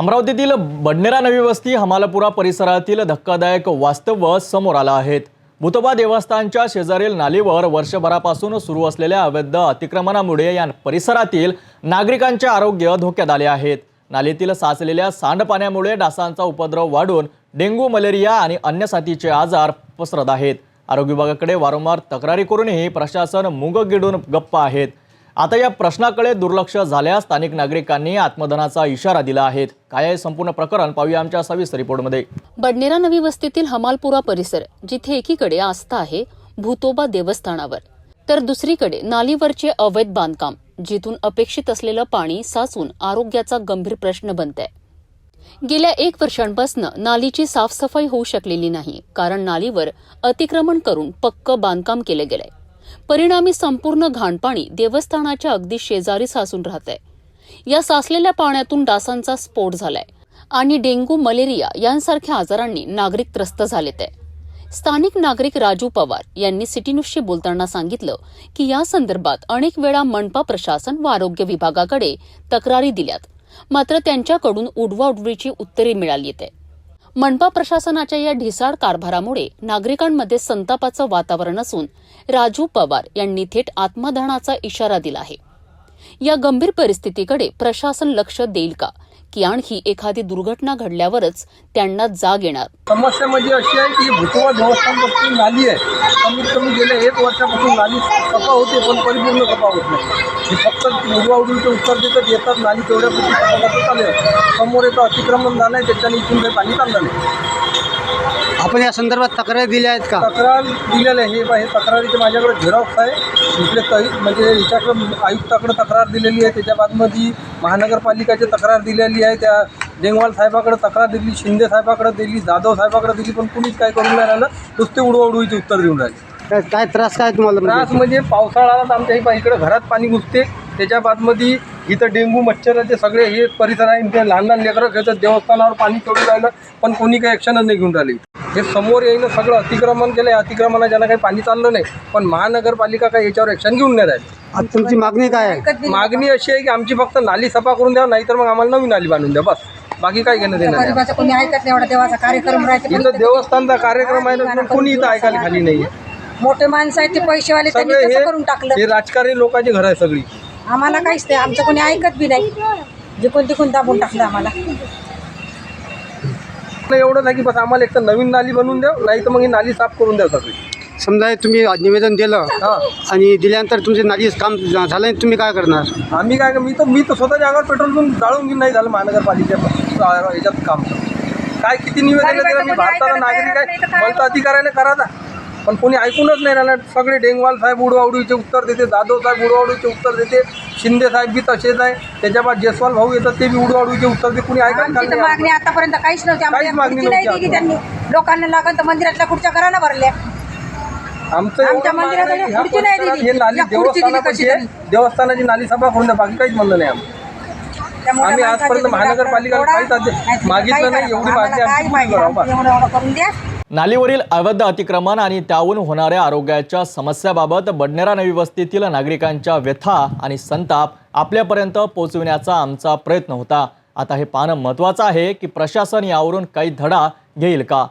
अमरावतीतील बडनेरा नवी वस्ती हमालपुरा परिसरातील धक्कादायक वास्तव समोर आलं आहेत भूतोबा देवस्थानच्या शेजारील नालीवर वर्षभरापासून सुरू असलेल्या अवैध अतिक्रमणामुळे या परिसरातील नागरिकांचे आरोग्य धोक्यात आले आहेत नालीतील साचलेल्या सांडपाण्यामुळे डासांचा उपद्रव वाढून डेंग्यू मलेरिया आणि अन्य साथीचे आजार पसरत आहेत. आरोग्य विभागाकडे वारंवार तक्रारी करूनही प्रशासन मुग गिडून गप्प आहेत. आता या प्रश्नाकडे दुर्लक्ष झाल्यास स्थानिक नागरिकांनी आत्मदनाचा इशारा दिला आहे. काय आहे संपूर्ण प्रकरण पाहूया आमच्या सविस्तर रिपोर्टमध्ये. बडनेरा नवी वस्तीतील हमालपुरा परिसर जिथे एकीकडे आस्था आहे भूतोबा देवस्थानावर. तर दुसरीकडे नालीवरचे अवैध बांधकाम जिथून अपेक्षित असलेलं पाणी साचून आरोग्याचा गंभीर प्रश्न बनत आहे गेल्या एक वर्षांपासून नालीची साफसफाई होऊ शकलेली नाही कारण नालीवर अतिक्रमण करून पक्क बांधकाम केले गेलंय. परिणामी संपूर्ण घाणपाणी देवस्थानाच्या अगदी शेजारी साचून राहत या साचलेल्या पाण्यातून डासांचा स्फोट झालाय आणि डेंग्यू मलेरिया यांसारख्या आजारांनी नागरिक त्रस्त झालेत. आहे स्थानिक नागरिक राजू पवार यांनी सिटी न्यूजशी बोलताना सांगितलं की या संदर्भात अनेक वेळा मनपा प्रशासन व आरोग्य विभागाकडे तक्रारी दिल्यात. मात्र त्यांच्याकडून उडवाउडवीची उत्तरे मिळाली आहे मनपा प्रशासनाच्या या ढिसाळ कारभारामुळे नागरिकांमध्ये संतापाचं वातावरण असून राजू पवार यांनी थेट आत्मदहनाचा इशारा दिला आहे. या गंभीर परिस्थितीकडे प्रशासन लक्ष देईल का? की आणखी एखादी दुर्घटना घडल्यावरच त्यांना जाग येणार. समस्या म्हणजे अशी आहे की भुतोबा देवस्थानपासून नाली आहे. कमीत कमी गेल्या एक वर्षापासून नाली कपा होते पण परिपूर्ण कपा होत नाही. हे फक्त उडवाउडवीचं उत्तर देतात येतात नाली तेवढ्यापुरती चालू आहे. समोर येतं अतिक्रमण झालं आहे त्याच्याने इथून काही पाणी चाललं नाही. आपण या संदर्भात तक्रारी दिल्या आहेत का? तक्रार दिलेलं आहे. हे पहा, हे तक्रारीचे माझ्याकडे झेरॉक्स आहे. तरी म्हणजे याच्याकडं आयुक्ताकडे तक्रार दिलेली आहे. त्याच्या बादमध्ये महानगरपालिकाची तक्रार दिलेली आहे. त्या देंगवाल साहेबाकडे तक्रार दिली शिंदे साहेबाकडे दिली जाधव साहेबाकडे दिली पण कुणीच काय करून नाही राहिलं. नुसते उडवाउडवीचे उत्तर देऊन राहिले. काय काय त्रास काय तुम्हाला त्रास म्हणजे? म्हणजे पावसाळा आमच्या इकडे इकडे घरात पाणी घुसते. त्याच्या बादमध्ये इथं डेंग्यू मच्छराचे सगळे हे परिसर आहे. ते लहान लहान लेकरं खेळतात. देवस्थानावर पाणी चढून राहिलं पण कोणी काही ॲक्शनच नाही घेऊन राहिली. हे समोर येईन सगळं अतिक्रमण केलं अतिक्रमणाला ज्यांना काही पाणी चाललं नाही. पण महानगरपालिका काही याच्यावर ॲक्शन घेऊन नाही राहिली. आता तुमची मागणी काय आहे? मागणी अशी आहे की आमची फक्त नाली सफा करून द्या नाहीतर मग आम्हाला नवीन नाली बांधून द्या. बस. बाकी काय घेणं देणं नाही. गरीबाचं कोणी ऐकत नाही एवढा देवाचा कार्यक्रम राहते. इथं देवस्थानचा कार्यक्रम आहे ना कोणी इथं ऐकायला खाली नाही मोठे माणसं आहेत ते पैसेवाले त्यांनी सगळे करून हे टाकलं. हे राजकारणी लोकांची घरं आहे सगळी. आम्हाला काहीच नाही आमचं कोणी ऐकत बी नाही. जिकून तिकून दाबून टाकलं आम्हाला. नाही एवढंच आहे की बस आम्हाला एक तर नवीन नाली बनवून द्या नाही तर मग ही नाली साफ करून द्या सगळी. समजा तुम्ही निवेदन दिलं हां. आणि दिल्यानंतर तुमचे नाली काम झा- झालं नाही, तुम्ही काय करणार? आम्ही काय मी तर मी तर स्वतःच्या अंगावर पेट्रोल घेऊन जाळून घेऊन नाही झालं महानगरपालिकेच्या याच्यात काम. काय किती निवेदन दिलं मी भारताला नागरिक आहे. मला तर अधिकाऱ्याने करायचा पण कोणी ऐकूनच नाही राहिलं. सगळे डेंगवाल साहेब उडवाउडीचे उत्तर देते जाधव साहेब उडवाउडीचे उत्तर देते शिंदे साहेब बी तसेच आहे. त्याच्या बाद जयस्वाल भाऊ येतात ते बी उडवाउडीचे उत्तर देते कुणी ऐकायला मागणी आतापर्यंत काहीच नव्हती. काहीच मागणी नव्हती त्यांनी. लोकांना लागन तर मंदिरातल्या खुर्च्या घराला भरल्या. आमचं. हे नाली देवस्थानाची नाली सभा करून बाकी काहीच म्हणलं नाही आम्ही आम्ही आजपर्यंत काहीच तुम्ही मागितलं नाही. एवढी मागणी एवढं करून द्या. नालीवरील अवैध अतिक्रमण आणि त्याहून होणाऱ्या आरोग्याच्या समस्याबाबत बडनेरा नवी वस्तीतील नागरिकांच्या व्यथा आणि संताप आपल्यापर्यंत पोहोचविण्याचा आमचा प्रयत्न होता. आता हे पाहणं महत्त्वाचं आहे की प्रशासन यावरून काही धडा घेईल का?